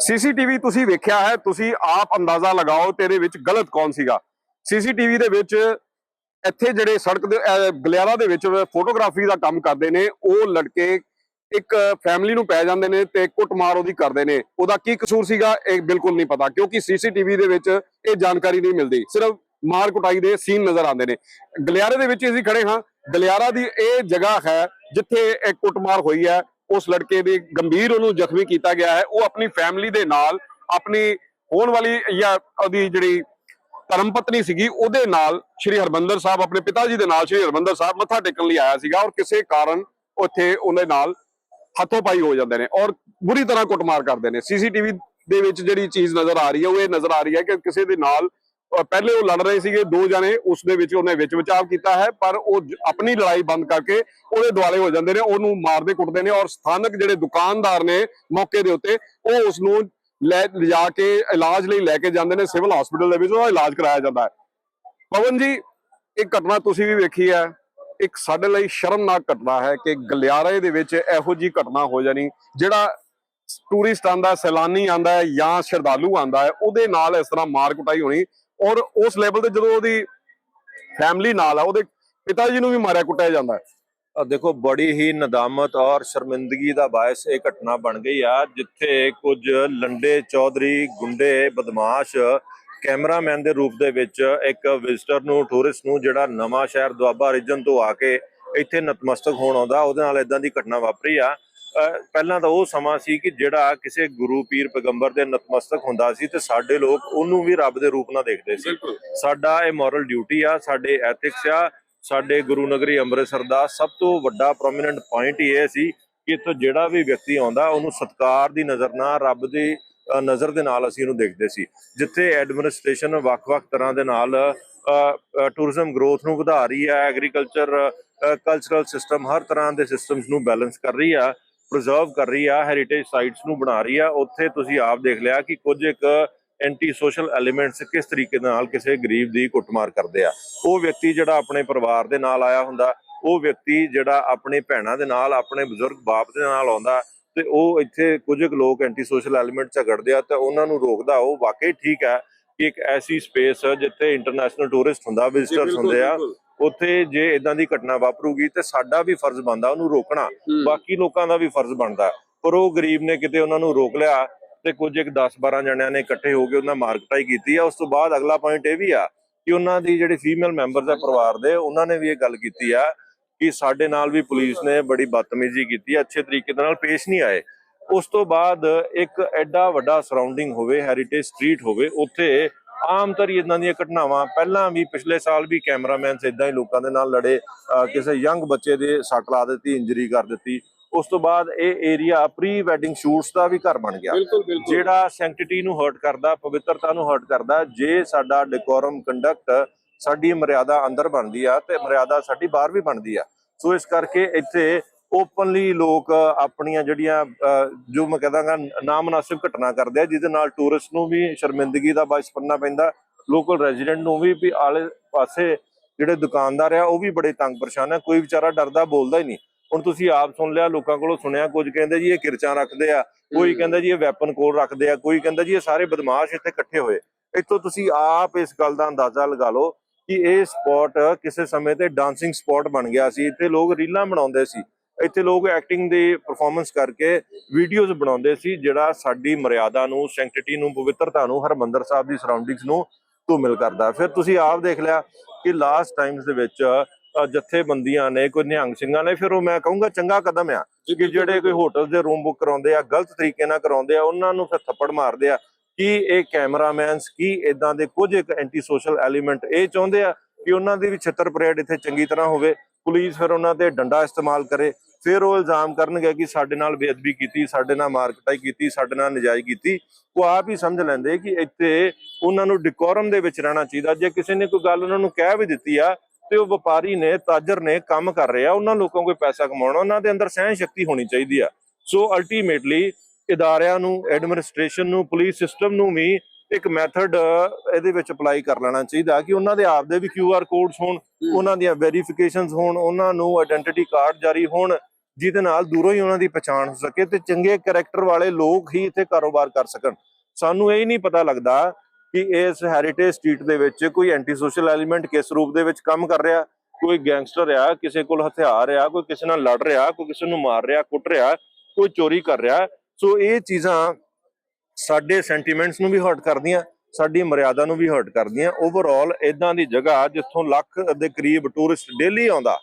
CCTV ਤੁਸੀਂ ਵੇਖਿਆ ਹੈ, ਤੁਸੀਂ ਆਪ ਅੰਦਾਜ਼ਾ ਲਗਾਓ ਤੇਰੇ ਵਿੱਚ ਗਲਤ ਕੌਣ ਸੀਗਾ? ਸੀਸੀਟੀਵੀ ਦੇ ਵਿੱਚ ਇੱਥੇ ਜਿਹੜੇ ਸੜਕ ਦੇ ਗਲਿਆਰਾ ਦੇ ਵਿੱਚ ਫੋਟੋਗ੍ਰਾਫੀ ਦਾ ਕੰਮ ਕਰਦੇ ਨੇ, ਉਹ ਲੜਕੇ ਇੱਕ ਫੈਮਿਲੀ ਨੂੰ ਪੈ ਜਾਂਦੇ ਨੇ ਤੇ ਕੁੱਟਮਾਰ ਉਹਦੀ ਕਰਦੇ ਨੇ। ਉਹਦਾ ਕੀ ਕਸੂਰ ਸੀਗਾ, ਇਹ ਬਿਲਕੁਲ ਨਹੀਂ ਪਤਾ, ਕਿਉਂਕਿ ਸੀਸੀਟੀਵੀ ਦੇ ਵਿੱਚ ਇਹ ਜਾਣਕਾਰੀ ਨਹੀਂ ਮਿਲਦੀ। ਸਿਰਫ ਮਾਰ ਕੁਟਾਈ ਦੇ ਸੀਨ ਨਜ਼ਰ ਆਉਂਦੇ ਨੇ। ਗਲਿਆਰੇ ਦੇ ਵਿੱਚ ਅਸੀਂ ਖੜੇ ਹਾਂ। ਗਲਿਆਰਾ ਦੀ ਇਹ ਜਗ੍ਹਾ ਹੈ ਜਿੱਥੇ ਇਹ ਕੁੱਟਮਾਰ ਹੋਈ ਹੈ। ਉਸ ਲੜਕੇ ਦੇ ਗੰਭੀਰ ਉਹਨੂੰ ਜ਼ਖਮੀ ਕੀਤਾ ਗਿਆ ਹੈ। ਉਹ ਆਪਣੀ ਫੈਮਿਲੀ ਦੇ ਨਾਲ ਆਪਣੀ ਹੋਣ ਵਾਲੀ ਜਾਂ ਉਹਦੀ ਜਿਹੜੀ ਧਰਮ ਪਤਨੀ ਸੀਗੀ, ਉਹਦੇ ਨਾਲ ਸ਼੍ਰੀ ਹਰਮੰਦਰ ਸਾਹਿਬ, ਆਪਣੇ ਪਿਤਾ ਜੀ ਦੇ ਨਾਲ ਸ਼੍ਰੀ ਹਰਮੰਦਰ ਸਾਹਿਬ ਮੱਥਾ ਟੇਕਣ ਲਈ ਆਇਆ ਸੀਗਾ ਔਰ ਕਿਸੇ ਕਾਰਨ ਉੱਥੇ ਉਹਦੇ ਨਾਲ ਹੱਥੋਂ ਪਾਈ ਹੋ ਜਾਂਦੇ ਨੇ ਔਰ ਬੁਰੀ ਤਰ੍ਹਾਂ ਕੁੱਟਮਾਰ ਕਰਦੇ ਨੇ। ਸੀਸੀਟੀਵੀ ਦੇ ਵਿੱਚ ਜਿਹੜੀ ਚੀਜ਼ ਨਜ਼ਰ ਆ ਰਹੀ ਹੈ, ਉਹ ਇਹ ਨਜ਼ਰ ਆ ਰਹੀ ਹੈ ਕਿ ਕਿਸੇ ਦੇ ਨਾਲ ਪਹਿਲੇ ਉਹ ਲੜ ਰਹੇ ਸੀਗੇ, ਦੋ ਜਣੇ ਉਸ ਦੇ ਵਿੱਚ, ਉਹਨੇ ਵਿੱਚ ਵਿਚਾਰ ਕੀਤਾ ਹੈ, ਪਰ ਉਹ ਆਪਣੀ ਲੜਾਈ ਬੰਦ ਕਰਕੇ ਉਹਦੇ ਦੁਆਲੇ ਹੋ ਜਾਂਦੇ ਨੇ, ਉਹਨੂੰ ਮਾਰਦੇ ਕੁੱਟਦੇ ਨੇ ਔਰ ਸਥਾਨਕ ਜਿਹੜੇ ਦੁਕਾਨਦਾਰ ਨੇ ਮੌਕੇ ਦੇ ਉੱਤੇ, ਉਹ ਉਸ ਨੂੰ ਲੈ ਲਿਜਾ ਕੇ, ਇਲਾਜ ਲਈ ਲੈ ਕੇ ਜਾਂਦੇ ਨੇ, ਸਿਵਲ ਹਸਪੀਟਲ ਦੇ ਵਿੱਚ ਉਹਦਾ ਇਲਾਜ ਕਰਾਇਆ ਜਾਂਦਾ ਹੈ। ਪਵਨ ਜੀ ਇਹ ਘਟਨਾ ਤੁਸੀਂ ਵੀ ਵੇਖੀ ਹੈ, ਇੱਕ ਸਾਡੇ ਲਈ ਸ਼ਰਮਨਾਕ ਘਟਨਾ ਹੈ ਕਿ ਗਲਿਆਰੇ ਦੇ ਵਿੱਚ ਇਹੋ ਜੀ ਘਟਨਾ ਹੋ ਜਾਣੀ, ਜਿਹੜਾ ਟੂਰਿਸਟ ਆਂਦਾ ਸੈਲਾਨੀ ਆਂਦਾ ਹੈ ਜਾਂ ਸ਼ਰਧਾਲੂ ਆਂਦਾ ਹੈ, ਉਹਦੇ ਨਾਲ ਇਸ ਤਰ੍ਹਾਂ ਮਾਰ ਕੁਟਾਈ ਹੋਣੀ ਔਰ ਉਸ ਲੈਵਲ ਤੇ ਜਦੋਂ ਉਹਦੀ ਫੈਮਿਲੀ ਨਾਲ ਆ, ਉਹਦੇ ਪਿਤਾ ਜੀ ਨੂੰ ਵੀ ਮਾਰਿਆ, ਕੁੱਟਿਆ ਜਾਂਦਾ ਹੈ। ਦੇਖੋ, ਬੜੀ ਹੀ ਨਦਾਮਤ ਔਰ ਸ਼ਰਮਿੰਦਗੀ ਦਾ ਬਾਇਸ ਇਹ ਘਟਨਾ ਬਣ ਗਈ ਆ, ਜਿੱਥੇ ਕੁਝ ਲੰਡੇ ਚੌਧਰੀ ਗੁੰਡੇ ਬਦਮਾਸ਼ ਕੈਮਰਾਮੈਨ ਦੇ ਰੂਪ ਦੇ ਵਿੱਚ ਇੱਕ ਵਿਜਟਰ ਨੂੰ ਟੂਰਿਸਟ ਨੂੰ, ਜਿਹੜਾ ਨਵਾਂ ਸ਼ਹਿਰ ਦੁਆਬਾ ਰੀਜਨ ਤੋਂ ਆ ਕੇ ਇੱਥੇ ਨਤਮਸਤਕ ਹੋਣ ਆਉਂਦਾ, ਉਹਦੇ ਨਾਲ ਇਦਾਂ ਦੀ ਘਟਨਾ ਵਾਪਰੀ ਆ। ਪਹਿਲਾਂ ਤਾਂ ਉਹ ਸਮਾਂ ਸੀ ਕਿ ਜਿਹੜਾ ਕਿਸੇ ਗੁਰੂ ਪੀਰ ਪੈਗੰਬਰ ਦੇ ਨਤਮਸਤਕ ਹੁੰਦਾ ਸੀ ਤੇ ਸਾਡੇ ਲੋਕ ਉਹਨੂੰ ਵੀ ਰੱਬ ਦੇ ਰੂਪ ਨਾਲ ਦੇਖਦੇ ਸੀ। ਸਾਡਾ ਇਹ ਮੋਰਲ ਡਿਊਟੀ ਆ ਸਾਡੇ ਐਥਿਕਸ ਆ ਸਾਡੇ ਗੁਰੂ ਨਗਰੀ ਅੰਮ੍ਰਿਤਸਰ ਦਾ ਸਭ ਤੋਂ ਵੱਡਾ ਪ੍ਰੋਮਿਨੈਂਟ ਪੁਆਇੰਟ ਇਹ ਸੀ ਕਿ ਇੱਥੋਂ ਜਿਹੜਾ ਵੀ ਵਿਅਕਤੀ ਆਉਂਦਾ ਉਹਨੂੰ ਸਤਕਾਰ ਦੀ ਨਜ਼ਰ ਨਾਲ ਰੱਬ ਦੀ ਨਜ਼ਰ ਦੇ ਨਾਲ ਅਸੀਂ ਉਹਨੂੰ ਦੇਖਦੇ ਸੀ। ਜਿੱਥੇ ਐਡਮਿਨਿਸਟ੍ਰੇਸ਼ਨ ਵੱਖ-ਵੱਖ ਤਰ੍ਹਾਂ ਦੇ ਨਾਲ ਟੂਰਿਜ਼ਮ ਗਰੋਥ ਨੂੰ ਵਧਾ ਰਹੀ ਹੈ ਐਗਰੀਕਲਚਰ ਕਲਚਰਲ ਸਿਸਟਮ ਹਰ ਤਰ੍ਹਾਂ ਦੇ ਸਿਸਟਮਸ ਨੂੰ ਬੈਲੈਂਸ ਕਰ ਰਹੀ ਆ ਪ੍ਰੀਜ਼ਰਵ ਕਰ ਰਹੀ ਆ ਹੈਰੀਟੇਜ ਸਾਈਟਸ ਨੂੰ ਬਣਾ ਰਹੀ ਆ। ਉੱਥੇ ਤੁਸੀਂ ਆਪ ਦੇਖ ਲਿਆ ਕਿ ਕੁਝ ਇੱਕ ਐਂਟੀ ਸੋਸ਼ਲ ਐਲੀਮੈਂਟਸ ਕਿਸ ਤਰੀਕੇ ਨਾਲ ਕਿਸੇ ਗਰੀਬ ਦੀ ਕੁੱਟਮਾਰ ਕਰਦੇ ਆ। ਉਹ ਵਿਅਕਤੀ ਜਿਹੜਾ ਆਪਣੇ ਪਰਿਵਾਰ ਦੇ ਨਾਲ ਆਇਆ ਹੁੰਦਾ ਉਹ ਵਿਅਕਤੀ ਜਿਹੜਾ ਆਪਣੇ ਭੈਣਾਂ ਦੇ ਨਾਲ ਆਪਣੇ ਬਜ਼ੁਰਗ ਬਾਪ ਦੇ ਨਾਲ ਆਉਂਦਾ ਤੇ ਉਹ ਇੱਥੇ ਕੁਝ ਲੋਕ ਐਂਟੀ ਸੋਸ਼ਲ ਐਲੀਮੈਂਟ ਝਗੜਦੇ ਆ ਤੇ ਉਹਨਾਂ ਨੂੰ ਰੋਕਦਾ ਉਹ ਵਾਕਈ ਠੀਕ ਹੈ ਕਿ ਇੱਕ ਐਸੀ ਸਪੇਸ ਜਿੱਥੇ ਇੰਟਰਨੈਸ਼ਨਲ ਟੂਰਿਸਟ ਹੁੰਦਾ ਵਿਜ਼ਿਟਰਸ ਹੁੰਦੇ ਆ। ਉੱਥੇ ਜੇ ਇਦਾਂ ਦੀ ਘਟਨਾ ਵਾਪਰੂਗੀ ਤੇ ਸਾਡਾ ਵੀ ਫਰਜ਼ ਬਣਦਾ ਉਹਨੂੰ ਰੋਕਣਾ। ਬਾਕੀ ਲੋਕਾਂ ਦਾ ਵੀ ਫਰਜ਼ ਬਣਦਾ। ਪਰ ਉਹ ਗਰੀਬ ਨੇ ਕਿਤੇ ਉਹਨਾਂ ਨੂੰ ਰੋਕ ਲਿਆ ਤੇ ਕੁਝ ਇੱਕ 10 12 ਜਣਿਆਂ ਨੇ ਇਕੱਠੇ ਹੋ ਕੇ ਉਹਨਾਂ ਮਾਰਕਟਾਈ ਕੀਤੀ ਆ। ਉਸ ਤੋਂ ਬਾਅਦ ਅਗਲਾ ਪੁਆਇੰਟ ਇਹ ਵੀ ਆ ਕਿ ਉਹਨਾਂ ਦੀ ਜਿਹੜੀ ਫੀਮੇਲ ਮੈਂਬਰਸ ਆ ਪਰਿਵਾਰ ਦੇ ਉਹਨਾਂ ਨੇ ਵੀ ਇਹ ਗੱਲ ਕੀਤੀ ਆ ਕਿ ਸਾਡੇ ਨਾਲ ਵੀ ਪੁਲਿਸ ਨੇ ਬੜੀ ਬਦਤਮੀਜ਼ੀ ਕੀਤੀ ਆ ਅੱਛੇ ਤਰੀਕੇ ਨਾਲ ਪੇਸ਼ ਨਹੀਂ ਆਏ। ਉਸ ਤੋਂ ਬਾਅਦ ਇੱਕ ਐਡਾ ਵੱਡਾ ਸਰਾਊਂਡਿੰਗ ਹੋਵੇ ਹੈਰੀਟੇਜ ਸਟਰੀਟ ਹੋਵੇ ਉੱਥੇ ਆਮ ਤਰੀ ਇਦਾਂ ਦੀਆਂ ਘਟਨਾਵਾਂ। ਪਹਿਲਾਂ ਵੀ ਪਿਛਲੇ ਸਾਲ ਵੀ ਕੈਮਰਾਮੈਨਸ ਇਦਾਂ ਹੀ ਲੋਕਾਂ ਦੇ ਨਾਲ ਲੜੇ ਕਿਸੇ ਯੰਗ ਬੱਚੇ ਦੇ ਸੱਟ ਲਾ ਦਿੱਤੀ ਇੰਜਰੀ ਕਰ ਦਿੱਤੀ। ਉਸ ਤੋਂ ਬਾਅਦ ਇਹ ਏਰੀਆ ਪ੍ਰੀ ਵੈਡਿੰਗ ਸ਼ੂਟਸ ਦਾ ਵੀ ਘਰ ਬਣ ਗਿਆ। ਜਿਹੜਾ ਸੈਂਕਟਿਟੀ ਨੂੰ ਹਰਟ ਕਰਦਾ ਪਵਿੱਤਰਤਾ ਨੂੰ ਹਰਟ ਕਰਦਾ ਜੇ ਸਾਡਾ ਡੈਕੋਰਮ ਕੰਡਕਟ ਸਾਡੀ ਮਰਿਆਦਾ ਅੰਦਰ ਬਣਦੀ ਆ ਤੇ ਮਰਿਆਦਾ ਸਾਡੀ ਬਾਹਰ ਵੀ ਬਣਦੀ ਆ। ਸੋ ਇਸ ਕਰਕੇ ਇੱਥੇ ਓਪਨਲੀ ਲੋਕ ਆਪਣੀਆਂ ਜਿਹੜੀਆਂ ਜੋ ਮੈਂ ਕਹਾਂਗਾ ਨਾ ਮੁਨਾਸਿਬ ਘਟਨਾ ਕਰਦੇ ਆ ਜਿਹਦੇ ਨਾਲ ਟੂਰਿਸਟ ਨੂੰ ਵੀ ਸ਼ਰਮਿੰਦਗੀ ਦਾ ਬਾਇਸ ਬਣਨਾ ਪੈਂਦਾ ਲੋਕਲ ਰੈਜ਼ੀਡੈਂਟ ਨੂੰ ਵੀ ਵੀ ਆਲੇ ਪਾਸੇ ਜਿਹੜੇ ਦੁਕਾਨਦਾਰ ਆ ਉਹ ਵੀ ਬੜੇ ਤੰਗ ਪਰੇਸ਼ਾਨ ਆ ਕੋਈ ਵਿਚਾਰਾ ਡਰਦਾ ਬੋਲਦਾ ਹੀ ਨਹੀਂ। ਹੁਣ ਤੁਸੀਂ ਆਪ ਸੁਣ ਲਿਆ ਲੋਕਾਂ ਕੋਲੋਂ ਸੁਣਿਆ ਕੁਝ ਕਹਿੰਦੇ ਜੀ ਇਹ ਕਿਰਚਾਂ ਰੱਖਦੇ ਆ ਕੋਈ ਕਹਿੰਦਾ ਜੀ ਇਹ ਵੈਪਨ ਕੋਲ ਰੱਖਦੇ ਆ ਕੋਈ ਕਹਿੰਦਾ ਜੀ ਇਹ ਸਾਰੇ ਬਦਮਾਸ਼ ਇੱਥੇ ਇਕੱਠੇ ਹੋਏ। ਇੱਥੋਂ ਤੁਸੀਂ ਆਪ ਇਸ ਗੱਲ ਦਾ ਅੰਦਾਜ਼ਾ ਲਗਾ ਲਓ ਕਿ ਇਹ ਸਪੌਟ ਕਿਸੇ ਸਮੇਂ ਤੇ ਡਾਂਸਿੰਗ ਸਪੌਟ ਬਣ ਗਿਆ ਸੀ ਇੱਥੇ ਲੋਕ ਰੀਲਾਂ ਬਣਾਉਂਦੇ ਸੀ। ਇੱਥੇ ਲੋਕ ਐਕਟਿੰਗ ਦੀ ਪਰਫਾਰਮੈਂਸ ਕਰਕੇ ਵੀਡੀਓਜ਼ ਬਣਾਉਂਦੇ ਸੀ ਜਿਹੜਾ ਸਾਡੀ ਮਰਿਆਦਾ ਨੂੰ ਸੈਂਕਟਿਟੀ ਨੂੰ ਪਵਿੱਤਰਤਾ ਨੂੰ ਹਰਮੰਦਰ ਸਾਹਿਬ ਦੀ ਸਰਾਊਂਡਿੰਗਸ ਨੂੰ ਧੂਮਿਲ ਕਰਦਾ। ਫਿਰ ਤੁਸੀਂ ਆਪ ਦੇਖ ਲਿਆ ਕਿ ਲਾਸਟ ਟਾਈਮਸ ਦੇ ਵਿੱਚ ਜਥੇਬੰਦੀਆਂ ਨੇ ਕੋਈ ਨਿਹੰਗ ਸਿੰਘਾਂ ਨੇ ਫਿਰ ਉਹ ਮੈਂ ਕਹੂੰਗਾ ਚੰਗਾ ਕਦਮ ਆ ਕਿ ਜਿਹੜੇ ਕੋਈ ਹੋਟਲ ਦੇ ਰੂਮ ਬੁੱਕ ਕਰਾਉਂਦੇ ਆ ਗਲਤ ਤਰੀਕੇ ਨਾਲ ਕਰਾਉਂਦੇ ਆ ਉਹਨਾਂ ਨੂੰ ਫਿਰ ਥੱਪੜ ਮਾਰਦੇ ਆ। ਕਿ ਇਹ ਕੈਮਰਾਮੈਨਸ ਕੀ ਇਦਾਂ ਦੇ ਕੁਝ ਇੱਕ ਐਂਟੀ ਸੋਸ਼ਲ ਐਲੀਮੈਂਟ ਇਹ ਚਾਹੁੰਦੇ ਆ ਕਿ ਉਹਨਾਂ ਦੀ ਵੀ ਛਿੱਤਰ ਪਰੇਡ ਇੱਥੇ ਚੰਗੀ ਤਰ੍ਹਾਂ ਹੋਵੇ? ਪੁਲਿਸ ਫਿਰ ਉਹਨਾਂ ਤੇ ਡੰਡਾ ਇਸਤੇਮਾਲ ਕਰੇ, ਫਿਰ ਉਹ ਇਲਜ਼ਾਮ ਕਰਨਗੇ ਕਿ ਸਾਡੇ ਨਾਲ ਬੇਅਦਬੀ ਕੀਤੀ, ਸਾਡੇ ਨਾਲ ਮਾਰਕਟਾਈ ਕੀਤੀ, ਸਾਡੇ ਨਾਲ ਨਜਾਇਜ਼ ਕੀਤੀ। ਉਹ ਆਪ ਹੀ ਸਮਝ ਲੈਂਦੇ ਕਿ ਇੱਥੇ ਉਹਨਾਂ ਨੂੰ ਡਿਕੋਰਮ ਦੇ ਵਿੱਚ ਰਹਿਣਾ ਚਾਹੀਦਾ। ਜੇ ਕਿਸੇ ਨੇ ਕੋਈ ਗੱਲ ਉਹਨਾਂ ਨੂੰ ਕਹਿ ਵੀ ਦਿੱਤੀ ਆ, ਤੇ ਉਹ ਵਪਾਰੀ ਨੇ, ਤਾਜਰ ਨੇ ਕੰਮ ਕਰ ਰਿਹਾ, ਉਹਨਾਂ ਲੋਕਾਂ ਕੋਈ ਪੈਸਾ ਕਮਾਉਣਾ, ਉਹਨਾਂ ਦੇ ਅੰਦਰ ਸਹਿਣ ਸ਼ਕਤੀ ਹੋਣੀ ਚਾਹੀਦੀ ਆ। ਸੋ ਅਲਟੀਮੇਟਲੀ ਇਦਾਰਿਆਂ ਨੂੰ ਐਡਮਿਨਿਸਟ੍ਰੇਸ਼ਨ ਨੂੰ ਪੁਲਿਸ ਸਿਸਟਮ ਨੂੰ ਵੀ ਇੱਕ ਮੈਥਡ ਇਹਦੇ ਵਿੱਚ ਅਪਲਾਈ ਕਰ ਲੈਣਾ ਚਾਹੀਦਾ ਕਿ ਉਹਨਾਂ ਦੇ ਆਪ ਦੇ ਵੀ QR ਕੋਡਸ ਹੋਣ ਉਹਨਾਂ ਦੀਆਂ ਵੈਰੀਫਿਕੇਸ਼ਨਸ ਹੋਣ ਉਹਨਾਂ ਨੂੰ ਆਇਡੈਂਟੀਟੀ ਕਾਰਡ ਜਾਰੀ ਹੋਣ ਜਿਹਦੇ ਨਾਲ ਦੂਰੋਂ ਹੀ ਉਹਨਾਂ ਦੀ ਪਛਾਣ ਹੋ ਸਕੇ ਤੇ ਚੰਗੇ ਕੈਰੈਕਟਰ ਵਾਲੇ ਲੋਕ ਹੀ ਇੱਥੇ ਕਾਰੋਬਾਰ ਕਰ ਸਕਣ। ਸਾਨੂੰ ਇਹ ਨਹੀਂ ਪਤਾ ਲੱਗਦਾ ਕਿ ਇਸ ਹੈਰੀਟੇਜ ਸਟਰੀਟ ਦੇ ਵਿੱਚ ਕੋਈ ਐਂਟੀ ਸੋਸ਼ਲ ਐਲੀਮੈਂਟ ਕਿਸ ਰੂਪ ਦੇ ਵਿੱਚ ਕੰਮ ਕਰ ਰਿਹਾ ਕੋਈ ਗੈਂਗਸਟਰ ਆ ਕਿਸੇ ਕੋਲ ਹਥਿਆਰ ਆ ਕੋਈ ਕਿਸੇ ਨਾਲ ਲੜ ਰਿਹਾ ਕੋਈ ਕਿਸੇ ਨੂੰ ਮਾਰ ਰਿਹਾ ਕੁੱਟ ਰਿਹਾ ਕੋਈ ਚੋਰੀ ਕਰ ਰਿਹਾ। ਸੋ ਇਹ ਚੀਜ਼ਾਂ ਸਾਡੇ ਸੈਂਟੀਮੈਂਟਸ ਨੂੰ ਵੀ ਹਰਟ ਕਰਦੀਆਂ ਸਾਡੀ ਮਰਿਆਦਾ ਨੂੰ ਵੀ ਹਰਟ ਕਰਦੀਆਂ। ਓਵਰਆਲ ਇਦਾਂ ਦੀ ਜਗ੍ਹਾ ਜਿੱਥੋਂ ਲੱਖ ਦੇ ਕਰੀਬ ਟੂਰਿਸਟ ਡੇਲੀ ਆਉਂਦਾ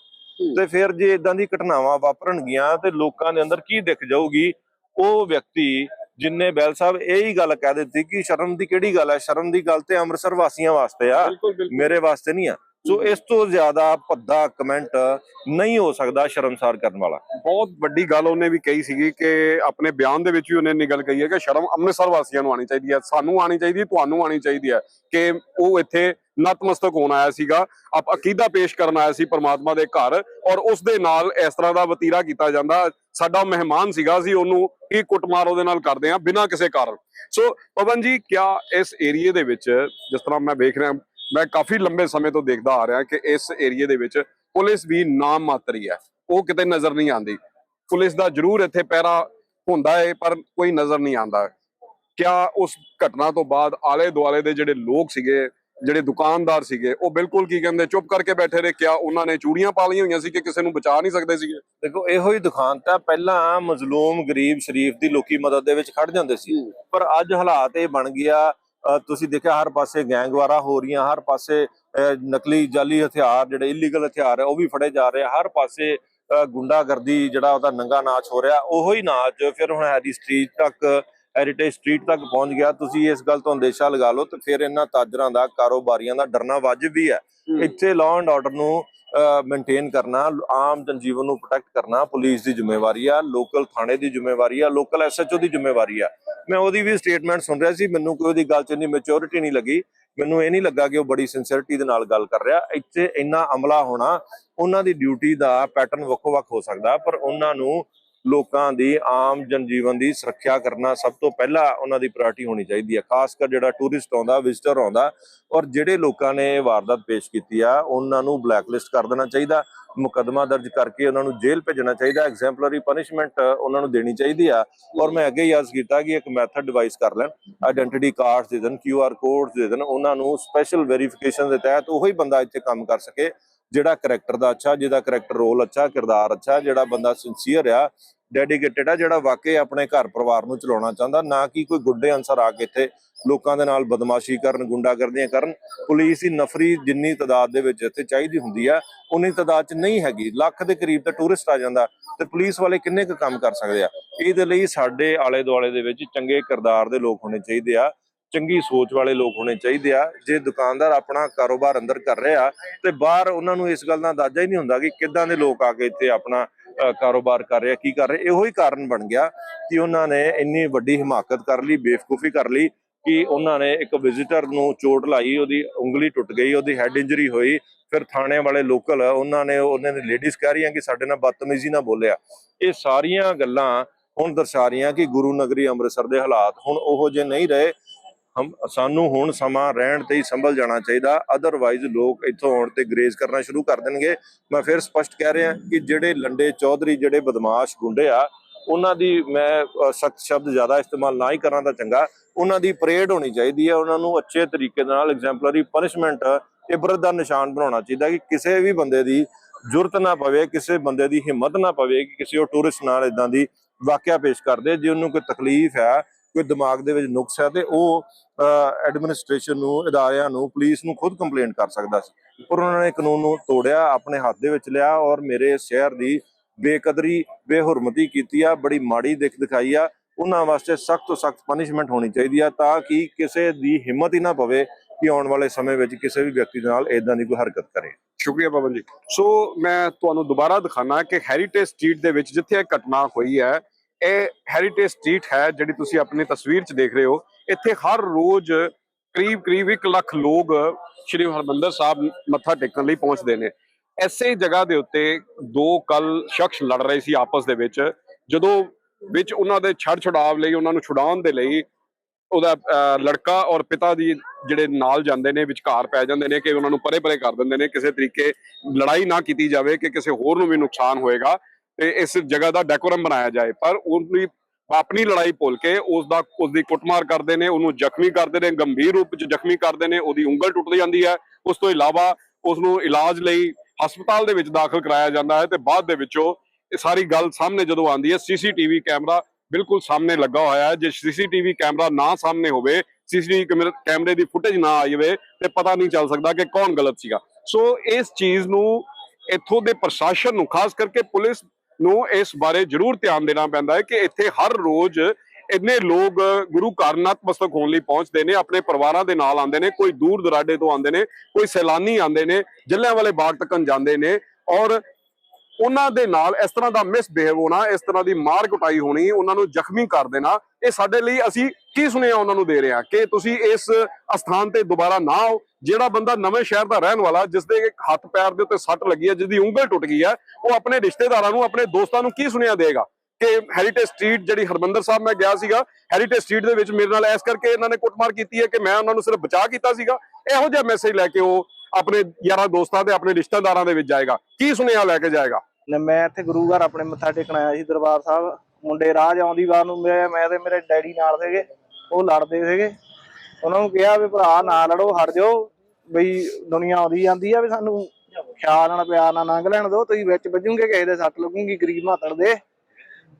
ਤੇ ਫਿਰ ਜੇ ਇਦਾਂ ਦੀ ਘਟਨਾਵਾਂ ਵਾਪਰਨਗੀਆਂ ਤੇ ਲੋਕਾਂ ਦੇ ਅੰਦਰ ਕੀ ਦਿਖ ਜਾਊਗੀ? ਉਹ ਵਿਅਕਤੀ ਜਿੰਨੇ ਬੈਲ ਸਾਹਿਬ ਇਹ ਹੀ ਗੱਲ ਕਹਿ ਦਿੱਤੀ ਕਿ ਸ਼ਰਮ ਦੀ ਕਿਹੜੀ ਗੱਲ ਹੈ ਸ਼ਰਮ ਦੀ ਗੱਲ ਤੇ ਅੰਮ੍ਰਿਤਸਰ ਵਾਸੀਆਂ ਵਾਸਤੇ ਆ। ਮੇਰੇ ਵਾਸਤੇ ਨਹੀਂ ਆ। ਸੋ ਇਸ ਤੋਂ ਜ਼ਿਆਦਾ ਭੱਦਾ ਕਮੈਂਟ ਨਹੀਂ ਹੋ ਸਕਦਾ ਸ਼ਰਮਸਾਰ ਕਰਨ ਵਾਲਾ। ਬਹੁਤ ਵੱਡੀ ਗੱਲ ਉਹਨੇ ਵੀ ਕਹੀ ਸੀਗੀ ਕਿ ਆਪਣੇ ਬਿਆਨ ਦੇ ਵਿੱਚ ਵੀ ਉਹਨੇ ਇੰਨੀ ਗੱਲ ਕਹੀ ਹੈ ਕਿ ਸ਼ਰਮ ਅੰਮ੍ਰਿਤਸਰ ਵਾਸੀਆਂ ਨੂੰ ਆਣੀ ਚਾਹੀਦੀ ਹੈ, ਸਾਨੂੰ ਆਣੀ ਚਾਹੀਦੀ ਹੈ, ਤੁਹਾਨੂੰ ਆਣੀ ਚਾਹੀਦੀ ਹੈ ਕਿ ਉਹ ਇੱਥੇ ਨਤਮਸਤਕ ਹੋਣ ਆਇਆ ਸੀਗਾ, ਆਪ ਅਕੀਦਾ ਪੇਸ਼ ਕਰਨ ਆਇਆ ਸੀ ਪਰਮਾਤਮਾ ਦੇ ਘਰ ਔਰ ਉਸ ਦੇ ਨਾਲ ਇਸ ਤਰ੍ਹਾਂ ਦਾ ਵਤੀਰਾ ਕੀਤਾ ਜਾਂਦਾ। ਸਾਡਾ ਮਹਿਮਾਨ ਸੀਗਾ, ਅਸੀਂ ਉਹਨੂੰ ਕੀ ਕੁੱਟਮਾਰ ਉਹਦੇ ਨਾਲ ਕਰਦੇ ਆ ਬਿਨਾਂ ਕਿਸੇ ਕਾਰਨ। ਸੋ ਪਵਨ ਜੀ, ਕਿਆ ਇਸ ਏਰੀਏ ਦੇ ਵਿੱਚ, ਜਿਸ ਤਰ੍ਹਾਂ ਮੈਂ ਵੇਖ ਰਿਹਾ ਮੈਂ ਕਾਫੀ ਲੰਬੇ ਸਮੇਂ ਤੋਂ ਦੇਖਦਾ ਆ ਰਿਹਾ ਕਿ ਇਸ ਏਰੀਏ ਦੇ ਵਿੱਚ ਪੁਲਿਸ ਵੀ ਨਾਮ ਮਾਤਰੀ ਹੈ। ਉਹ ਕਿਤੇ ਨਜ਼ਰ ਨਹੀਂ ਆਉਂਦੀ। ਪੁਲਿਸ ਦਾ ਜ਼ਰੂਰ ਇੱਥੇ ਪਹਿਰਾ ਹੁੰਦਾ ਹੈ ਪਰ ਕੋਈ ਨਜ਼ਰ ਨਹੀਂ ਆਉਂਦਾ। ਕਿਆ ਉਸ ਘਟਨਾ ਤੋਂ ਬਾਅਦ ਆਲੇ ਦੁਆਲੇ ਦੇ ਜਿਹੜੇ ਲੋਕ ਸੀਗੇ ਜਿਹੜੇ ਦੁਕਾਨਦਾਰ ਸੀਗੇ ਉਹ ਬਿਲਕੁਲ ਕੀ ਕਹਿੰਦੇ ਚੁੱਪ ਕਰਕੇ ਬੈਠੇ ਰਹੇ? ਕਿਆ ਉਹਨਾਂ ਨੇ ਚੂੜੀਆਂ ਪਾ ਲਈਆਂ ਹੋਈਆਂ ਸੀ ਕਿ ਕਿਸੇ ਨੂੰ ਬਚਾ ਨਹੀਂ ਸਕਦੇ ਸੀਗੇ? ਦੇਖੋ ਇਹੋ ਹੀ ਦੁਕਾਨ ਤਾਂ ਪਹਿਲਾਂ ਮਜ਼ਲੂਮ ਗਰੀਬ ਸ਼ਰੀਫ ਦੀ ਲੋਕੀ ਮਦਦ ਦੇ ਵਿੱਚ ਖੜ ਜਾਂਦੇ ਸੀ। ਪਰ ਅੱਜ ਹਾਲਾਤ ਇਹ ਬਣ ਗਿਆ ਤੁਸੀਂ ਦੇਖਿਆ ਹਰ ਪਾਸੇ ਗੈਂਗਵਾਰਾ ਹੋ ਰਹੀਆਂ ਹਰ ਪਾਸੇ ਨਕਲੀ ਜਾਲੀ ਹਥਿਆਰ ਜਿਹੜੇ ਇਲੀਗਲ ਹਥਿਆਰ ਹੈ ਉਹ ਵੀ ਫੜੇ ਜਾ ਰਹੇ ਹਰ ਪਾਸੇ ਗੁੰਡਾਗਰਦੀ ਜਿਹੜਾ ਉਹਦਾ ਨੰਗਾ ਨਾਚ ਹੋ ਰਿਹਾ ਉਹੋ ਹੀ ਨਾਚ ਫਿਰ ਹੁਣ ਹੈਰੀ ਸਟਰੀਟ ਤੱਕ ਹੈਰੀਟੇਜ ਸਟਰੀਟ ਤੱਕ ਪਹੁੰਚ ਗਿਆ। ਤੁਸੀਂ ਇਸ ਗੱਲ ਤੋਂ ਅੰਦੇਸ਼ਾ ਲਗਾ ਲਓ ਤੇ ਫਿਰ ਇਹਨਾਂ ਤਾਜਰਾਂ ਦਾ ਕਾਰੋਬਾਰੀਆਂ ਦਾ ਡਰਨਾ ਵਾਜਬ ਵੀ ਹੈ। ਇੱਥੇ ਲਾਅ ਐਂਡ ਆਰਡਰ ਨੂੰ ਮੇਨਟੇਨ ਕਰਨਾ, ਆਮ ਜਨਜੀਵਨ ਨੂੰ ਪ੍ਰੋਟੈਕਟ ਕਰਨਾ ਪੁਲਿਸ ਦੀ ਜ਼ਿੰਮੇਵਾਰੀ ਆ ਲੋਕਲ ਥਾਣੇ ਦੀ ਜ਼ਿੰਮੇਵਾਰੀ ਆ ਲੋਕਲ ਐਸਐਚਓ ਦੀ ਜ਼ਿੰਮੇਵਾਰੀ ਆ। ਮੈਂ ਉਹਦੀ ਵੀ ਸਟੇਟਮੈਂਟ ਸੁਣ ਰਿਹਾ ਸੀ, ਮੈਨੂੰ ਕੋਈ ਉਹਦੀ ਗੱਲ 'ਚ ਇੰਨੀ ਮੈਚੁਰਿਟੀ ਨਹੀਂ ਲੱਗੀ। ਮੈਨੂੰ ਇਹ ਨਹੀਂ ਲੱਗਾ ਕਿ ਉਹ ਬੜੀ ਸਿੰਸੀਅਰਿਟੀ ਦੇ ਨਾਲ ਗੱਲ ਕਰ ਰਿਹਾ। ਇੱਥੇ ਇੰਨਾ ਅਮਲਾ ਹੋਣਾ, ਉਹਨਾਂ ਦੀ ਡਿਊਟੀ ਦਾ ਪੈਟਰਨ ਵੱਖੋ-ਵੱਖ ਹੋ ਸਕਦਾ, ਪਰ ਉਹਨਾਂ ਨੂੰ ਲੋਕਾਂ ਦੀ ਆਮ ਜਨਜੀਵਨ ਦੀ ਸੁਰੱਖਿਆ ਕਰਨਾ ਸਭ ਤੋਂ ਪਹਿਲਾਂ ਉਹਨਾਂ ਦੀ ਪ੍ਰਾਇੋਰਟੀ ਹੋਣੀ ਚਾਹੀਦੀ ਹੈ। ਖਾਸ ਕਰ ਜਿਹੜਾ ਟੂਰਿਸਟ ਆਉਂਦਾ ਵਿਜ਼ਟਰ ਆਉਂਦਾ, ਔਰ ਜਿਹੜੇ ਲੋਕਾਂ ਨੇ ਇਹ ਵਾਰਦਾਤ ਪੇਸ਼ ਕੀਤੀ ਆ, ਉਹਨਾਂ ਨੂੰ ਬਲੈਕਲਿਸਟ ਕਰ ਦੇਣਾ ਚਾਹੀਦਾ, ਮੁਕੱਦਮਾ ਦਰਜ ਕਰਕੇ ਉਹਨਾਂ ਨੂੰ ਜੇਲ੍ਹ ਭੇਜਣਾ ਚਾਹੀਦਾ ਐਗਜ਼ੈਂਪਲਰੀ ਪਨਿਸ਼ਮੈਂਟ ਉਹਨਾਂ ਨੂੰ ਦੇਣੀ ਚਾਹੀਦੀ ਆ। ਔਰ ਮੈਂ ਅੱਗੇ ਹੀ ਅਰਜ਼ ਕੀਤਾ ਕਿ ਇੱਕ ਮੈਥਡ ਡਿਵਾਈਸ ਕਰ ਲੈਣ ਆਇਡੈਂਟੀਟੀ ਕਾਰਡਸ ਦੇ ਦੇਣ ਕਿਊ ਆਰ ਕੋਡਸ ਦੇ ਦੇਣ, ਉਹਨਾਂ ਨੂੰ ਸਪੈਸ਼ਲ ਵੈਰੀਫਿਕੇਸ਼ਨ ਦੇ ਤਹਿਤ ਉਹੀ ਬੰਦਾ ਇੱਥੇ ਕੰਮ ਕਰ ਸਕੇ। ਜਿਹੜਾ ਕਰੈਕਟਰ ਦਾ ਅੱਛਾ, ਜਿਹਦਾ ਕਰੈਕਟਰ ਰੋਲ ਅੱਛਾ, ਕਿਰਦਾਰ ਅੱਛਾ, ਜਿਹੜਾ ਬੰਦਾ ਸਿੰਸੀਅਰ ਆ ਡੈਡੀਕੇਟਿਡ ਆ, ਜਿਹੜਾ ਵਾਕਈ ਆਪਣੇ ਘਰ ਪਰਿਵਾਰ ਨੂੰ ਚਲਾਉਣਾ ਚਾਹੁੰਦਾ, ਨਾ ਕਿ ਕੋਈ ਗੁੱਡੇ ਅਨਸਰ ਆ ਕੇ ਇੱਥੇ ਲੋਕਾਂ ਦੇ ਨਾਲ ਬਦਮਾਸ਼ੀ ਕਰਨ, ਗੁੰਡਾਗਰਦੀਆਂ ਕਰਨ, ਪੁਲਿਸ ਦੀ ਨਫਰੀ ਜਿੰਨੀ ਤਾਦਾਦ ਦੇ ਵਿੱਚ ਇੱਥੇ ਚਾਹੀਦੀ ਹੁੰਦੀ ਆ, ਉਨੀ ਤਾਦਾਦ 'ਚ ਨਹੀਂ ਹੈਗੀ, ਲੱਖ ਦੇ ਕਰੀਬ ਤਾਂ ਟੂਰਿਸਟ ਆ ਜਾਂਦਾ, ਤੇ ਪੁਲਿਸ ਵਾਲੇ ਕਿੰਨੇ ਕੁ ਕੰਮ ਕਰ ਸਕਦੇ ਆ? ਇਹਦੇ ਲਈ ਸਾਡੇ ਆਲੇ ਦੁਆਲੇ ਦੇ ਵਿੱਚ ਚੰਗੇ ਕਿਰਦਾਰ ਦੇ ਲੋਕ ਹੋਣੇ ਚਾਹੀਦੇ ਆ ਚੰਗੀ ਸੋਚ ਵਾਲੇ ਲੋਕ ਹੋਣੇ ਚਾਹੀਦੇ ਆ। ਜੇ ਦੁਕਾਨਦਾਰ ਆਪਣਾ ਕਾਰੋਬਾਰ ਅੰਦਰ ਕਰ ਰਿਹਾ ਤੇ ਬਾਹਰ ਉਹਨਾਂ ਨੂੰ ਇਸ ਗੱਲ ਦਾ ਅੰਦਾਜ਼ਾ ਹੀ ਨਹੀਂ ਹੁੰਦਾ ਕਿ ਕਿੱਦਾਂ ਦੇ ਲੋਕ ਆ ਕੇ ਇੱਥੇ ਆਪਣਾ ਕਾਰੋਬਾਰ ਕਰ ਰਿਹਾ ਕੀ ਕਰ ਰਹੇ ਇਹੋ ਹੀ ਕਾਰਨ ਬਣ ਗਿਆ ਕਿ ਉਹਨਾਂ ਨੇ ਇੰਨੀ ਵੱਡੀ ਹਿਮਾਕਤ ਕਰ ਲਈ, ਬੇਵਕੂਫੀ ਕਰ ਲਈ ਕਿ ਉਹਨਾਂ ਨੇ ਇੱਕ ਵਿਜ਼ਿਟਰ ਨੂੰ ਚੋਟ ਲਾਈ, ਉਹਦੀ ਉਂਗਲੀ ਟੁੱਟ ਗਈ, ਉਹਦੀ ਹੈਡ ਇੰਜਰੀ ਹੋਈ। ਫਿਰ ਥਾਣੇ ਵਾਲੇ ਲੋਕਲ ਉਹਨਾਂ ਨੇ, ਉਹਨਾਂ ਦੀ ਲੇਡੀਜ਼ ਕਹਿ ਰਹੀਆਂ ਕਿ ਸਾਡੇ ਨਾਲ ਬਦਤਮੀਜ਼ੀ ਨਾਲ ਬੋਲਿਆ। ਇਹ ਸਾਰੀਆਂ ਗੱਲਾਂ ਹੁਣ ਦਰਸਾ ਰਹੀਆਂ ਕਿ ਗੁਰੂ ਨਗਰੀ ਅੰਮ੍ਰਿਤਸਰ ਦੇ ਹਾਲਾਤ ਹੁਣ ਉਹੋ ਜਿਹੇ ਨਹੀਂ ਰਹੇ ਹਮ, ਸਾਨੂੰ ਹੁਣ ਸਮਾਂ ਰਹਿਣ ਤੇ ਹੀ ਸੰਭਲ ਜਾਣਾ ਚਾਹੀਦਾ। ਅਦਰਵਾਈਜ਼ ਲੋਕ ਇੱਥੋਂ ਆਉਣ ਤੇ ਗਰੇਜ਼ ਕਰਨਾ ਸ਼ੁਰੂ ਕਰ ਦੇਣਗੇ। ਮੈਂ ਫਿਰ ਸਪਸ਼ਟ ਕਹਿ ਰਿਹਾ ਕਿ ਜਿਹੜੇ ਲੰਡੇ ਚੌਧਰੀ, ਜਿਹੜੇ ਬਦਮਾਸ਼ ਗੁੰਡੇ ਆ, ਉਹਨਾਂ ਦੀ ਮੈਂ ਸਖਤ ਸ਼ਬਦ ਜ਼ਿਆਦਾ ਇਸਤੇਮਾਲ ਨਾ ਹੀ ਕਰਾਂ ਤਾਂ ਚੰਗਾ। ਉਹਨਾਂ ਦੀ ਪਰੇਡ ਹੋਣੀ ਚਾਹੀਦੀ ਹੈ ਉਹਨਾਂ ਨੂੰ ਅੱਛੇ ਤਰੀਕੇ ਨਾਲ ਐਗਜ਼ੈਂਪਲਰੀ ਪਨਿਸ਼ਮੈਂਟ ਇਬਰਤ ਦਾ ਨਿਸ਼ਾਨ ਬਣਾਉਣਾ ਚਾਹੀਦਾ ਕਿ ਕਿਸੇ ਵੀ ਬੰਦੇ ਦੀ ਜ਼ਰੂਰਤ ਨਾ ਪਵੇ, ਕਿਸੇ ਬੰਦੇ ਦੀ ਹਿੰਮਤ ਨਾ ਪਵੇ ਕਿ ਕਿਸੇ ਉਹ ਟੂਰਿਸਟ ਨਾਲ ਇਦਾਂ ਦੀ ਵਾਕਿਆ ਪੇਸ਼ ਕਰਦੇ ਜੇ ਉਹਨੂੰ ਕੋਈ ਤਕਲੀਫ ਹੈ ਕੋਈ ਦਿਮਾਗ ਦੇ ਵਿੱਚ ਨੁਕਸ ਹੈ ਤੇ ਉਹ ਐਡਮਿਨਿਸਟ੍ਰੇਸ਼ਨ ਨੂੰ ਇਦਾਰਿਆਂ ਨੂੰ ਪੁਲਿਸ ਨੂੰ ਖੁਦ ਕੰਪਲੇਂਟ ਕਰ ਸਕਦਾ ਸੀ। ਪਰ ਉਹਨਾਂ ਨੇ ਕਾਨੂੰਨ ਨੂੰ ਤੋੜਿਆ, ਆਪਣੇ ਹੱਥ ਦੇ ਵਿੱਚ ਲਿਆ ਔਰ ਮੇਰੇ ਸ਼ਹਿਰ ਦੀ ਬੇਕਦਰੀ, ਬੇਹੁਰਮਤੀ ਕੀਤੀ ਆ, ਬੜੀ ਮਾੜੀ ਦਿੱਖ ਦਿਖਾਈ ਆ। ਉਹਨਾਂ ਵਾਸਤੇ ਸਖਤ ਤੋਂ ਸਖਤ ਪਨਿਸ਼ਮੈਂਟ ਹੋਣੀ ਚਾਹੀਦੀ ਆ ਤਾਂ ਕਿ ਕਿਸੇ ਦੀ ਹਿੰਮਤ ਹੀ ਨਾ ਪਵੇ ਕਿ ਆਉਣ ਵਾਲੇ ਸਮੇਂ ਵਿੱਚ ਕਿਸੇ ਵੀ ਵਿਅਕਤੀ ਦੇ ਨਾਲ ਇਦਾਂ ਦੀ ਕੋਈ ਹਰਕਤ ਕਰੇ। ਸ਼ੁਕਰੀਆ ਪਵਨ ਜੀ। ਸੋ ਮੈਂ ਤੁਹਾਨੂੰ ਦੁਬਾਰਾ ਦਿਖਾਣਾ ਕਿ ਹੈਰੀਟੇਜ ਸਟਰੀਟ ਦੇ ਵਿੱਚ ਜਿੱਥੇ ਇਹ ਘਟਨਾ ਹੋਈ ਹੈ ਇਹ ਹੈਰੀਟੇਜ ਸਟਰੀਟ ਹੈ ਜਿਹੜੀ ਤੁਸੀਂ ਆਪਣੀ ਤਸਵੀਰ 'ਚ ਦੇਖ ਰਹੇ ਹੋ। ਇੱਥੇ ਹਰ ਰੋਜ਼ ਕਰੀਬ ਕਰੀਬ 1 ਲੱਖ ਲੋਕ ਸ਼੍ਰੀ ਹਰਮੰਦਰ ਸਾਹਿਬ ਮੱਥਾ ਟੇਕਣ ਲਈ ਪਹੁੰਚਦੇ ਨੇ। ਐਸੇ ਜਗ੍ਹਾ ਦੇ ਉੱਤੇ ਦੋ ਕੱਲ ਸ਼ਖਸ ਲੜ ਰਹੇ ਸੀ ਆਪਸ ਦੇ ਵਿੱਚ, ਜਦੋਂ ਵਿੱਚ ਉਹਨਾਂ ਦੇ ਛੜ ਛੁਡਾਵ ਲਈ, ਉਹਨਾਂ ਨੂੰ ਛੁਡਾਉਣ ਦੇ ਲਈ ਉਹਦਾ ਲੜਕਾ ਔਰ ਪਿਤਾ ਦੀ ਜਿਹੜੇ ਨਾਲ ਜਾਂਦੇ ਨੇ, ਵਿਚਕਾਰ ਪੈ ਜਾਂਦੇ ਨੇ ਕਿ ਉਹਨਾਂ ਨੂੰ ਪਰੇ ਪਰੇ ਕਰ ਦਿੰਦੇ ਨੇ, ਕਿਸੇ ਤਰੀਕੇ ਲੜਾਈ ਨਾ ਕੀਤੀ ਜਾਵੇ ਕਿ ਕਿਸੇ ਹੋਰ ਨੂੰ ਵੀ ਨੁਕਸਾਨ ਹੋਏਗਾ। ਤੇ ਇਸ ਜਗ੍ਹਾ ਦਾ ਡੈਕੋਰਮ ਬਣਾਇਆ ਜਾਏ, ਪਰ ਉਹਦੀ ਆਪਣੀ ਲੜਾਈ ਭੁੱਲ ਕੇ ਉਸ ਦਾ ਉਸ ਦੀ ਕੁੱਟਮਾਰ ਕਰਦੇ ਨੇ, ਉਹਨੂੰ ਜ਼ਖਮੀ ਕਰਦੇ ਨੇ, ਗੰਭੀਰ ਰੂਪ ਵਿੱਚ ਜ਼ਖਮੀ ਕਰਦੇ ਨੇ, ਉਹਦੀ ਉਂਗਲ ਟੁੱਟ ਜਾਂਦੀ ਹੈ। ਉਸ ਤੋਂ ਇਲਾਵਾ ਉਸ ਨੂੰ ਇਲਾਜ ਲਈ ਹਸਪਤਾਲ ਦੇ ਵਿੱਚ ਦਾਖਲ ਕਰਾਇਆ ਜਾਂਦਾ ਹੈ ਤੇ ਬਾਅਦ ਦੇ ਵਿੱਚੋਂ ਇਹ ਸਾਰੀ ਗੱਲ ਸਾਹਮਣੇ ਜਦੋਂ ਆਉਂਦੀ ਹੈ, ਸੀਸੀਟੀਵੀ ਕੈਮਰਾ ਬਿਲਕੁਲ ਸਾਹਮਣੇ ਲੱਗਾ ਹੋਇਆ ਹੈ। ਜੇ ਸੀਸੀਟੀਵੀ ਕੈਮਰਾ ਨਾ ਸਾਹਮਣੇ ਹੋਵੇ, ਸੀਸੀਟੀਵੀ ਕੈਮਰੇ ਦੀ ਫੁਟੇਜ ਨਾ ਆਈ ਹੋਵੇ ਤੇ ਪਤਾ ਨਹੀਂ ਚੱਲ ਸਕਦਾ ਕਿ ਕੌਣ ਗਲਤ ਸੀਗਾ। ਸੋ ਇਸ ਚੀਜ਼ ਨੂੰ ਇੱਥੋਂ ਦੇ ਪ੍ਰਸ਼ਾਸਨ ਨੂੰ, ਖਾਸ ਕਰਕੇ ਪੁਲਿਸ ਨੂੰ ਇਸ ਬਾਰੇ ਜ਼ਰੂਰ ਧਿਆਨ ਦੇਣਾ ਪੈਂਦਾ ਹੈ ਕਿ ਇੱਥੇ ਹਰ ਰੋਜ਼ ਇੰਨੇ ਲੋਕ ਗੁਰੂ ਘਰ ਨਤਮਸਤਕ ਹੋਣ ਲਈ ਪਹੁੰਚਦੇ ਨੇ, ਆਪਣੇ ਪਰਿਵਾਰਾਂ ਦੇ ਨਾਲ ਆਉਂਦੇ ਨੇ, ਕੋਈ ਦੂਰ ਦਰਾਡੇ ਤੋਂ ਆਉਂਦੇ ਨੇ, ਕੋਈ ਸੈਲਾਨੀ ਆਉਂਦੇ ਨੇ ਜੱਲਿਆਂ ਵਾਲੇ ਬਾਗ ਤੱਕਨ ਜਾਂਦੇ ਨੇ ਔਰ ਉਹਨਾਂ ਦੇ ਨਾਲ ਇਸ ਤਰ੍ਹਾਂ ਦਾ ਮਿਸਬਿਹੇਵ ਹੋਣਾ, ਇਸ ਤਰ੍ਹਾਂ ਦੀ ਮਾਰ ਕੁਟਾਈ ਹੋਣੀ, ਉਹਨਾਂ ਨੂੰ ਜ਼ਖਮੀ ਕਰ ਦੇਣਾ, ਇਹ ਸਾਡੇ ਲਈ ਅਸੀਂ ਕੀ ਸੁਨੇਹਾ ਉਹਨਾਂ ਨੂੰ ਦੇ ਰਹੇ ਹਾਂ ਕਿ ਤੁਸੀਂ ਇਸ ਅਸਥਾਨ ਤੇ ਦੁਬਾਰਾ ਨਾ ਆਓ ਜਿਹੜਾ ਬੰਦਾ ਨਵੇਂ ਸ਼ਹਿਰ ਦਾ ਰਹਿਣ ਵਾਲਾ ਜਿਸ ਦੇ ਹੱਥ ਪੈਰ ਦੇ ਉੱਤੇ ਸੱਟ ਲੱਗੀ ਹੈ ਜਿਸ ਉਂਗਲ ਟੁੱਟ ਗਈ ਹੈ, ਉਹ ਆਪਣੇ ਰਿਸ਼ਤੇਦਾਰਾਂ ਨੂੰ, ਆਪਣੇ ਦੋਸਤਾਂ ਨੂੰ ਕੀ ਸੁਨੇਹਾ ਦੇਗਾ ਕਿ ਹੈਰੀਟੇਜ ਸਟਰੀਟ ਜਿਹੜੀ ਹਰਮੰਦਰ ਸਾਹਿਬ ਮੈਂ ਗਿਆ ਸੀਗਾ ਹੈਰੀਟੇਜ ਸਟਰੀਟ ਦੇ ਵਿੱਚ ਮੇਰੇ ਨਾਲ ਐਸ ਕਰਕੇ ਇਹਨਾਂ ਨੇ ਕੁੱਟਮਾਰ ਕੀਤੀ ਹੈ ਕਿ ਮੈਂ ਉਹਨਾਂ ਨੂੰ ਸਿਰਫ ਬਚਾ ਕੀਤਾ ਸੀਗਾ। ਇਹੋ ਜਿਹਾ ਮੈਸੇਜ ਲੈ ਕੇ ਉਹ ਆਪਣੇ ਯਾਰਾਂ ਦੋਸਤਾਂ ਤੇ ਆਪਣੇ ਰਿਸ਼ਤੇਦਾਰਾਂ ਦੇ ਵਿੱਚ ਜਾਏਗਾ। ਕੀ ਸੁਨੇਹਾ ਲੈ ਕੇ ਜਾਏਗਾ? ਮੈਂ ਇੱਥੇ ਗੁਰੂ ਘਰ ਆਪਣੇ ਮੱਥਾ ਟੇਕਣ ਆਇਆ ਸੀ, ਦਰਬਾਰ ਸਾਹਿਬ। ਮੁੰਡੇ ਰਾਹ ਆਉਂਦੀ ਵਾਰ ਨੂੰ, ਮੈਂ ਮੈਂ ਤੇ ਮੇਰੇ ਡੈਡੀ ਨਾਲ ਸੀਗੇ, ਉਹ ਲੜਦੇ ਸੀਗੇ। ਉਹਨਾਂ ਨੂੰ ਕਿਹਾ ਵੀ ਭਰਾ, ਨਾ ਲੜੋ, ਹਟ ਜਾਓ। ਬਈ ਦੁਨੀਆ ਆਉਂਦੀ ਜਾਂਦੀ ਆ ਵੀ ਸਾਨੂੰ ਖਿਆਲ ਨਾਲ ਪਿਆਰ ਨਾਲ ਲੰਘ ਲੈਣ ਦਿਓ, ਤੁਸੀਂ ਵਿੱਚ ਵੱਜੂਗੇ, ਕਿਸੇ ਦੇ ਸੱਟ ਲੱਗੂਗੀ, ਗਰੀਬ ਮਾਤੜ ਦੇ।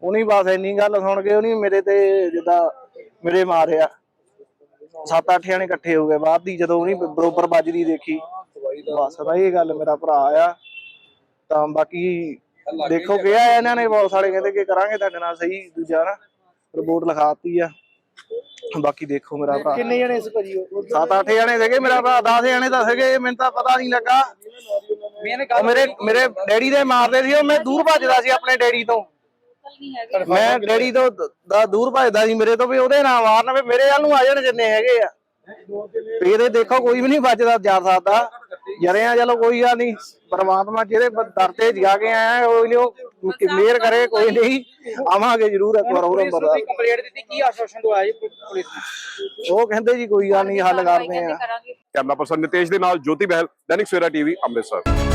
ਉਹਨੀ ਬਸ ਇੰਨੀ ਗੱਲ ਸੁਣ ਕੇ ਉਹਨੀ ਮੇਰੇ ਤੇ ਜਿੱਦਾਂ ਮੇਰੇ ਮਾਰਿਆ। ਸੱਤ ਅੱਠ ਜਣੇ ਇਕੱਠੇ ਹੋ ਗਏ ਬਾਅਦ ਦੀ, ਜਦੋਂ ਉਹਨੀ ਬਰੋਬਰ ਵੱਜਦੀ ਦੇਖੀ। ਬਸ ਤਾਂ ਇਹ ਗੱਲ ਮੇਰਾ ਭਰਾ ਆ। ਤਾਂ ਬਾਕੀ ਦੇਖੋ, ਕਿਹਾ ਇਹਨਾਂ ਨੇ ਬਹੁਤ ਸਾਰੇ ਕਹਿੰਦੇ ਕਿ ਕਰਾਂਗੇ ਤੁਹਾਡੇ ਨਾਲ ਸਹੀ ਦੂਜਾ ਨਾ ਰਿਪੋਰਟ ਲਿਖਾਤੀ ਆ। ਬਾਕੀ ਦੇਖੋ ਮੇਰਾ ਭਰਾ। ਕਿੰਨੇ ਜਣੇ ਸੀ ਭਾਜੀ ਉਹ? ਸੱਤ ਅੱਠ ਜਣੇ ਸੀਗੇ ਮੇਰਾ ਭਰਾ 10 ਜਣੇ ਤਾਂ ਸੀਗੇ ਮੈਨੂੰ ਤਾਂ ਪਤਾ ਨਹੀਂ ਲੱਗਾ। ਉਹ ਮੇਰੇ ਮੇਰੇ ਡੈਡੀ ਦੇ ਮਾਰਦੇ ਸੀ ਉਹ ਮੈਂ ਦੂਰ ਭੱਜਦਾ ਸੀ ਆਪਣੇ ਡੈਡੀ ਤੋਂ। ਮੈਂ ਡੈਡੀ ਤੋਂ ਦ- ਦੂਰ ਭੱਜਦਾ ਸੀ ਮੇਰੇ ਤੋਂ ਵੀ ਉਹਦੇ ਨਾਲ ਮਾਰਨ ਵੀ ਮੇਰੇ ਵੱਲ ਨੂੰ ਆ ਜਾਣ ਜਿੰਨੇ ਹੈਗੇ ਆ। ਇਹਦੇ ਦੇਖੋ ਕੋਈ ਵੀ ਨਹੀਂ ਬਚਦਾ ਜਾ ਸਕਦਾ। ਜਰਿਆਂ ਚਲੋ ਕੋਈ ਗੱਲ ਨਹੀਂ। ਪਰਮਾਤਮਾ ਜਿਹਦੇ ਦਰ ਤੇ ਜਗਾ ਕੇ ਆਇਆ ਉਹ ਨਹੀਂ ਉਹ ਮਿਹਰ ਕਰੇ ਕੋਈ ਨਹੀਂ। ਆਵਾਂਗੇ ਜ਼ਰੂਰ ਇੱਕ ਵਾਰ ਹੋਰ ਅੰਦਰ ਕੰਪਲੀਟ ਦਿੱਤੀ ਕੀ ਆਸ਼ਵਾਸਨ ਦਵਾਇਆ ਜੀ ਪੁਲਿਸ ਨੂੰ? ਉਹ ਕਹਿੰਦੇ ਜੀ ਕੋਈ ਗੱਲ ਨਹੀਂ ਹੱਲ ਕਰਦੇ ਆ। ਕੈਮਰਾ ਪਰਸਨ ਨਿਤੇਸ਼ ਦੇ ਨਾਲ ਜੋਤੀ ਬਹਿਲ ਦੈਨਿਕ ਸਵੇਰਾ ਟੀਵੀ ਅੰਮ੍ਰਿਤਸਰ।